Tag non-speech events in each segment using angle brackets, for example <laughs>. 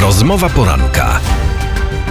Rozmowa poranka.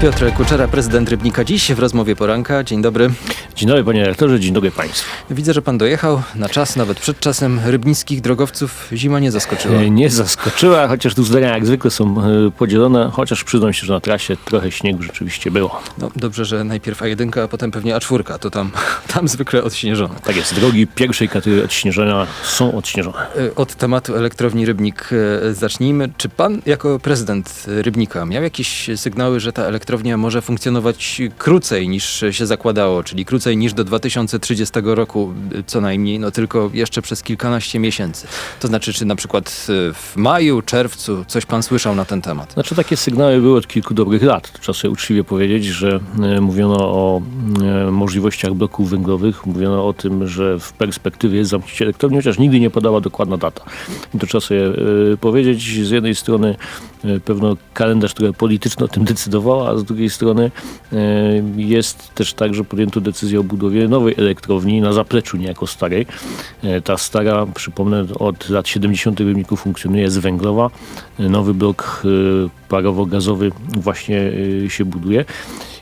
Piotr Kuczera, prezydent Rybnika dziś w rozmowie poranka. Dzień dobry. Dzień dobry panie rektorze, dzień dobry państwu. Widzę, że pan dojechał na czas, nawet przed czasem. Rybnickich drogowców zima nie zaskoczyła. E, Nie zaskoczyła, chociaż tu zdania jak zwykle są e, podzielone, chociaż przyznam się, że na trasie trochę śniegu rzeczywiście było. No, dobrze, że najpierw A1, a potem pewnie A4, to tam, <laughs> tam zwykle odśnieżone. Tak jest, drogi pierwszej kategorii odśnieżenia są odśnieżone. E, Od tematu elektrowni Rybnik zacznijmy. Czy pan jako prezydent Rybnika miał jakieś sygnały, że ta elektrownia może funkcjonować krócej niż się zakładało, czyli krócej niż do 2030 roku e, co najmniej, no tylko jeszcze przez kilkanaście miesięcy? To znaczy, czy na przykład e, w maju, czerwcu coś pan słyszał na ten temat? Znaczy takie sygnały były od kilku dobrych lat. Trzeba sobie uczciwie powiedzieć, że e, mówiono o możliwościach bloków węglowych, mówiono o tym, że w perspektywie jest zamknięcie elektrowni, chociaż nigdy nie podała dokładna data. I to trzeba sobie powiedzieć. Z jednej strony pewno kalendarz, który polityczny o tym decydował, a z drugiej strony e, jest też tak, że podjęto decyzję o budowie nowej elektrowni na zapleczu niejako starej. E, Ta stara, przypomnę, od lat 70. w Rybniku funkcjonuje, jest węglowa. E, Nowy blok e, parowo-gazowy właśnie e, się buduje.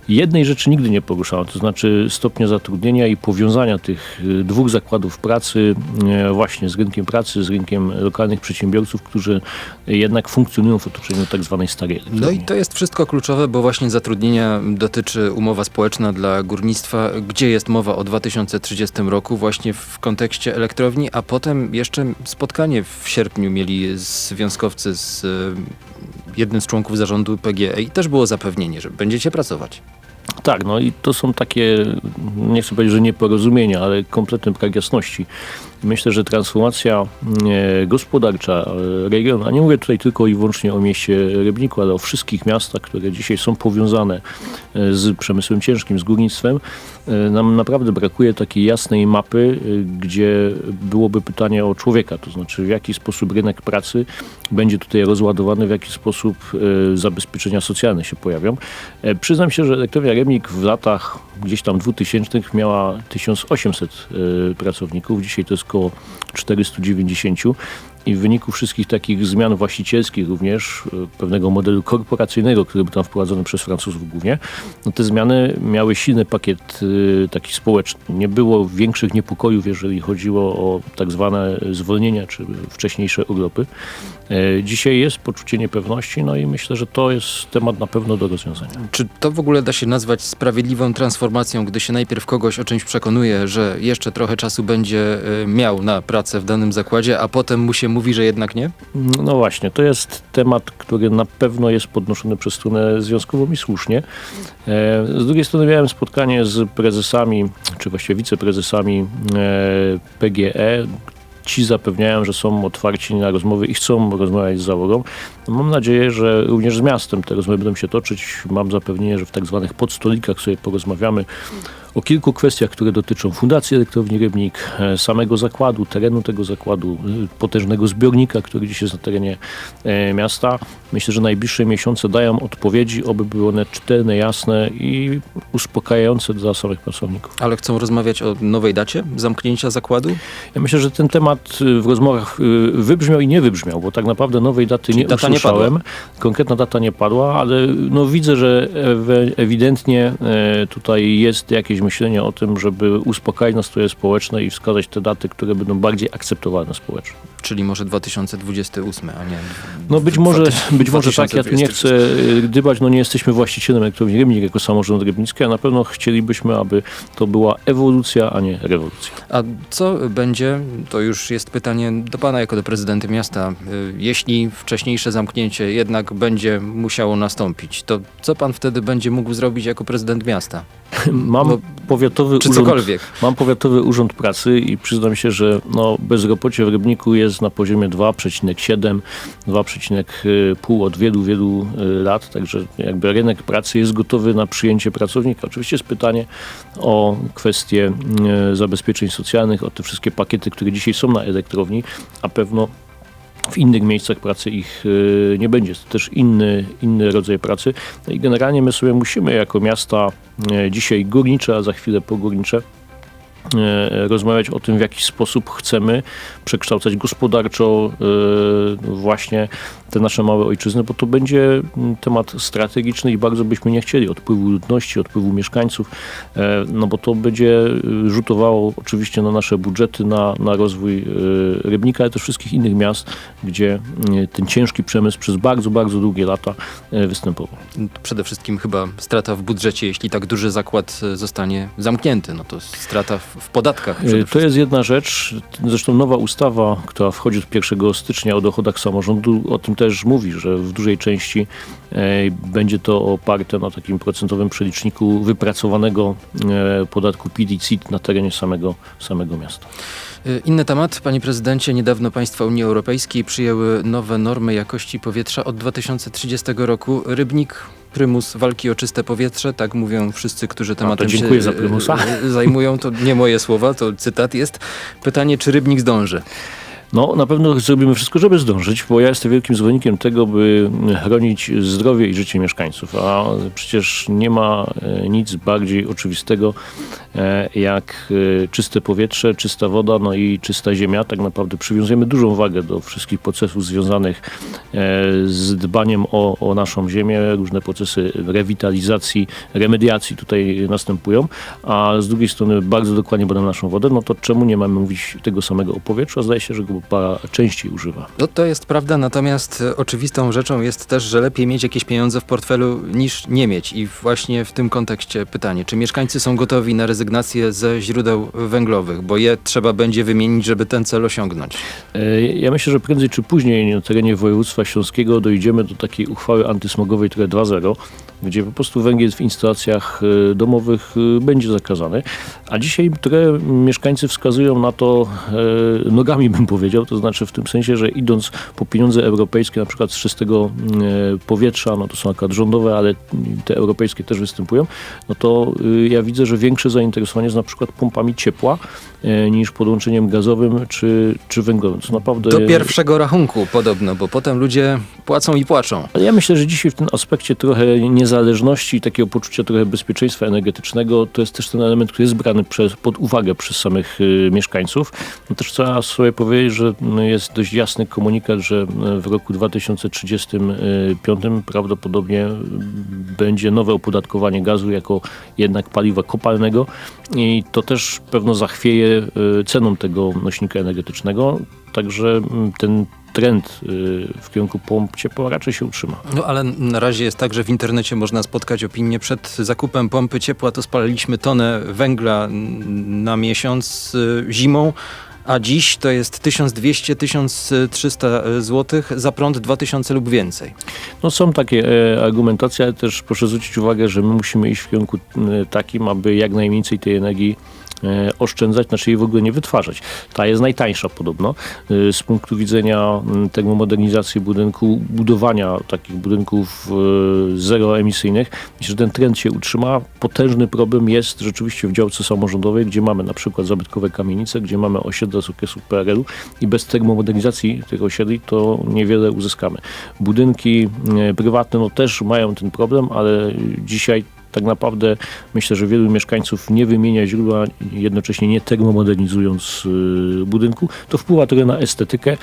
Jednej rzeczy nigdy nie poruszano, to znaczy stopnia zatrudnienia i powiązania tych e, dwóch zakładów pracy e, właśnie z rynkiem pracy, z rynkiem lokalnych przedsiębiorców, którzy jednak funkcjonują w otoczeniu tak zwanej starej. No i to jest wszystko kluczowe, bo właśnie zatrudnienia dotyczy umowa społeczna dla górnictwa, gdzie jest mowa o 2030 roku właśnie w kontekście elektrowni, a potem jeszcze spotkanie w sierpniu mieli związkowcy z jednym z członków zarządu PGE i też było zapewnienie, że będziecie pracować. Tak, no i to są takie, nie chcę powiedzieć, że nieporozumienia, ale kompletny brak jasności. Myślę, że transformacja e, gospodarcza e, regionu, a nie mówię tutaj tylko i wyłącznie o mieście Rybniku, ale o wszystkich miastach, które dzisiaj są powiązane e, z przemysłem ciężkim, z górnictwem, nam naprawdę brakuje takiej jasnej mapy, gdzie byłoby pytanie o człowieka, to znaczy w jaki sposób rynek pracy będzie tutaj rozładowany, w jaki sposób zabezpieczenia socjalne się pojawią. Przyznam się, że elektrownia Rybnik w latach gdzieś tam 2000 miała 1800 e, pracowników, dzisiaj to jest około 490 i w wyniku wszystkich takich zmian właścicielskich również, e, pewnego modelu korporacyjnego, który był tam wprowadzony przez Francuzów głównie, no te zmiany miały silny pakiet e, taki społeczny. Nie było większych niepokojów, jeżeli chodziło o tak zwane zwolnienia czy wcześniejsze urlopy. E, Dzisiaj jest poczucie niepewności, no i myślę, że to jest temat na pewno do rozwiązania. Czy to w ogóle da się nazwać sprawiedliwą transformacją, gdy się najpierw kogoś o czymś przekonuje, że jeszcze trochę czasu będzie miał na pracę w danym zakładzie, a potem mu się mówi, że jednak nie? No właśnie, to jest temat, który na pewno jest podnoszony przez stronę związkową i słusznie. E, Z drugiej strony miałem spotkanie z prezesami, czy właściwie wiceprezesami e, PGE. Ci zapewniają, że są otwarci na rozmowy i chcą rozmawiać z załogą. Mam nadzieję, że również z miastem te rozmowy będą się toczyć. Mam zapewnienie, że w tak zwanych podstolikach sobie porozmawiamy o kilku kwestiach, które dotyczą Fundacji Elektrowni Rybnik, e, samego zakładu, terenu tego zakładu, e, potężnego zbiornika, który dziś jest na terenie e, miasta. Myślę, że najbliższe miesiące dają odpowiedzi, oby były one czytelne, jasne i uspokajające dla samych pracowników. Ale chcą rozmawiać o nowej dacie zamknięcia zakładu? Ja myślę, że ten temat w rozmowach wybrzmiał i nie wybrzmiał, bo tak naprawdę nowej daty Czyli nie data nie usłyszałem. Konkretna data nie padła, ale no widzę, że ewidentnie tutaj jest jakieś myślenie o tym, żeby uspokoić nastroje społeczne i wskazać te daty, które będą bardziej akceptowalne społecznie. Czyli może 2028, a nie. No być może, być może tak, ja tu nie 2028. chcę y, gdybać, no nie jesteśmy właścicielem elektrowni Rybnik jako samorząd rybnicki, a na pewno chcielibyśmy, aby to była ewolucja, a nie rewolucja. A co będzie, to już jest pytanie do pana jako do prezydenta miasta, y, jeśli wcześniejsze zamknięcie jednak będzie musiało nastąpić, to co pan wtedy będzie mógł zrobić jako prezydent miasta? Mam Bo- powiatowy Czy urząd, cokolwiek? Mam powiatowy urząd pracy i przyznam się, że no, bezrobocie w Rybniku jest na poziomie 2,7, 2,5 od wielu, wielu y, lat, także jakby rynek pracy jest gotowy na przyjęcie pracownika. Oczywiście jest pytanie o kwestie y, zabezpieczeń socjalnych, o te wszystkie pakiety, które dzisiaj są na elektrowni, a pewno w innych miejscach pracy ich y, nie będzie. To też inny, inny rodzaj pracy. No i generalnie my sobie musimy jako miasta dzisiaj górnicze, a za chwilę pogórnicze rozmawiać o tym, w jaki sposób chcemy przekształcać gospodarczo e, właśnie te nasze małe ojczyzny, bo to będzie mm, temat strategiczny i bardzo byśmy nie chcieli odpływu ludności, odpływu mieszkańców, e, no bo to będzie e, rzutowało oczywiście na nasze budżety, na, na rozwój e, Rybnika, ale też wszystkich innych miast, gdzie e, ten ciężki przemysł przez bardzo, bardzo długie lata e, występował. Przede wszystkim chyba strata w budżecie, jeśli tak duży zakład e, zostanie zamknięty. No to strata w, w podatkach E, To jest jedna rzecz. Zresztą nowa ustawa, która wchodzi od 1 stycznia o dochodach samorządu, o tym też mówi, że w dużej części e, będzie to oparte na takim procentowym przeliczniku wypracowanego e, podatku PIT na terenie samego, samego miasta. Y, Inny temat. Panie prezydencie, niedawno państwa Unii Europejskiej przyjęły nowe normy jakości powietrza od 2030 roku. Rybnik, prymus walki o czyste powietrze, tak mówią wszyscy, którzy tematem się dziękuję za y, prymusa. y, zajmują. To nie moje słowa, to cytat jest. Pytanie, czy Rybnik zdąży? No, na pewno zrobimy wszystko, żeby zdążyć, bo ja jestem wielkim zwolennikiem tego, by chronić zdrowie i życie mieszkańców, a przecież nie ma e, nic bardziej oczywistego e, jak e, czyste powietrze, czysta woda, no i czysta ziemia. Tak naprawdę przywiązujemy dużą wagę do wszystkich procesów związanych z dbaniem o, o naszą ziemię. Różne procesy rewitalizacji, remediacji tutaj następują, a z drugiej strony bardzo dokładnie badamy naszą wodę, no to czemu nie mamy mówić tego samego o powietrzu, a zdaje się, że go para częściej używa. No to jest prawda, natomiast e, oczywistą rzeczą jest też, że lepiej mieć jakieś pieniądze w portfelu niż nie mieć. I właśnie w tym kontekście pytanie, czy mieszkańcy są gotowi na rezygnację ze źródeł węglowych, bo je trzeba będzie wymienić, żeby ten cel osiągnąć? E, Ja myślę, że prędzej czy później na terenie województwa śląskiego dojdziemy do takiej uchwały antysmogowej, które 2.0, gdzie po prostu węgiel w instalacjach e, domowych e, będzie zakazany. A dzisiaj które mieszkańcy wskazują na to e, nogami, <laughs> bym powiedział, to znaczy w tym sensie, że idąc po pieniądze europejskie, na przykład z czystego powietrza, no to są akurat rządowe, ale te europejskie też występują, no to ja widzę, że większe zainteresowanie jest na przykład pompami ciepła niż podłączeniem gazowym czy, czy węglowym. To naprawdę... Do pierwszego rachunku podobno, bo potem ludzie płacą i płaczą. Ale ja myślę, że dzisiaj w tym aspekcie trochę niezależności i takiego poczucia trochę bezpieczeństwa energetycznego, to jest też ten element, który jest brany przez, pod uwagę przez samych y, mieszkańców. No też trzeba sobie powiedzieć, że no, jest dość jasny komunikat, że y, w roku 2035 prawdopodobnie y, będzie nowe opodatkowanie gazu jako jednak paliwa kopalnego i to też pewno zachwieje y, ceną tego nośnika energetycznego. Także mm, ten trend y, w kierunku pomp ciepła raczej się utrzyma. No ale na razie jest tak, że w internecie można spotkać opinię przed zakupem pompy ciepła, to spaliliśmy tonę węgla na miesiąc y, zimą, a dziś to jest 1200-1300 zł za prąd 2000 lub więcej. No są takie e, argumentacje, ale też proszę zwrócić uwagę, że my musimy iść w kierunku takim, aby jak najmniej tej energii oszczędzać, znaczy jej w ogóle nie wytwarzać. Ta jest najtańsza podobno e, z punktu widzenia m, termomodernizacji budynku, budowania takich budynków e, zeroemisyjnych. Myślę, że ten trend się utrzyma. Potężny problem jest rzeczywiście w działce samorządowej, gdzie mamy na przykład zabytkowe kamienice, gdzie mamy osiedla z okresu PRL-u i bez termomodernizacji tych osiedli to niewiele uzyskamy. Budynki e, prywatne no, też mają ten problem, ale dzisiaj tak naprawdę myślę, że wielu mieszkańców nie wymienia źródła, jednocześnie nie termomodernizując y, budynku. To wpływa trochę na estetykę,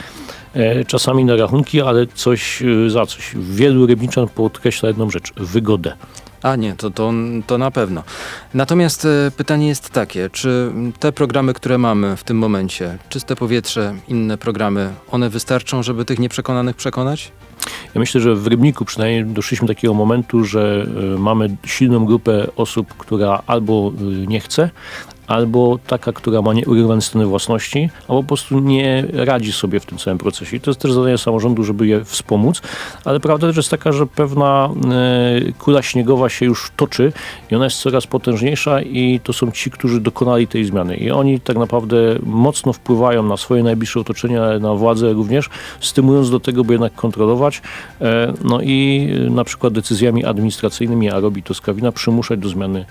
e, czasami na rachunki, ale coś y, za coś. Wielu rybniczan podkreśla jedną rzecz, wygodę. A nie, to, to, to na pewno. Natomiast e, pytanie jest takie, czy te programy, które mamy w tym momencie, czyste powietrze, inne programy, one wystarczą, żeby tych nieprzekonanych przekonać? Ja myślę, że w Rybniku przynajmniej doszliśmy do takiego momentu, że y, mamy silną grupę osób, która albo y, nie chce, albo taka, która ma nieuregulowane stany własności, albo po prostu nie radzi sobie w tym całym procesie. I to jest też zadanie samorządu, żeby je wspomóc, ale prawda też jest taka, że pewna e, kula śniegowa się już toczy i ona jest coraz potężniejsza i to są ci, którzy dokonali tej zmiany. I oni tak naprawdę mocno wpływają na swoje najbliższe otoczenie, na władzę również, stymulując do tego, by jednak kontrolować, e, no i e, na przykład decyzjami administracyjnymi, a robi to Skawina, przymuszać do zmiany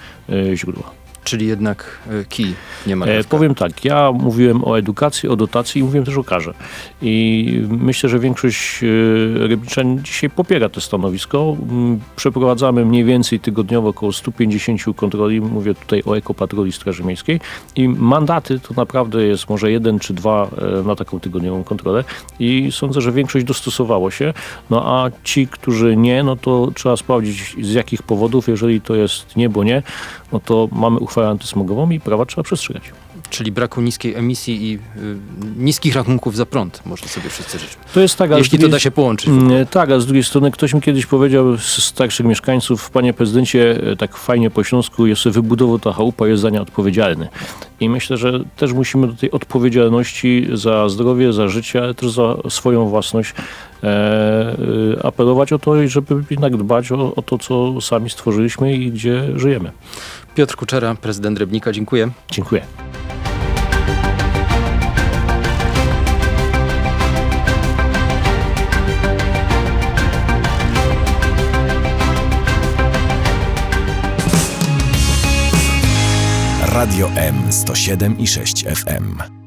źródła. Czyli jednak e, kij nie ma. E, powiem tak, ja mówiłem o edukacji, o dotacji i mówiłem też o karze. I myślę, że większość e, rybniczan dzisiaj popiera to stanowisko. Mm, Przeprowadzamy mniej więcej tygodniowo około 150 kontroli, mówię tutaj o ekopatroli Straży Miejskiej i mandaty to naprawdę jest może jeden czy dwa e, na taką tygodniową kontrolę i sądzę, że większość dostosowało się, no a ci, którzy nie, no to trzeba sprawdzić z jakich powodów, jeżeli to jest nie, bo nie, no to mamy uchwałę antysmogową i prawa trzeba przestrzegać. Czyli braku niskiej emisji i y, niskich rachunków za prąd, można sobie wszyscy życzyć. To jest tak, Jeśli to drugiej- da się połączyć. Mm, Tak, a z drugiej strony ktoś mi kiedyś powiedział z starszych mieszkańców, panie prezydencie, e, tak fajnie po śląsku, jeszcze wybudował ta chałupa, jest za nią odpowiedzialny. I myślę, że też musimy do tej odpowiedzialności za zdrowie, za życie, ale też za swoją własność e, e, apelować o to, żeby jednak dbać o, o to, co sami stworzyliśmy i gdzie żyjemy. Piotr Kuczera, prezydent Rybnika, dziękuję. Dziękuję. Radio M 107 i 6 FM.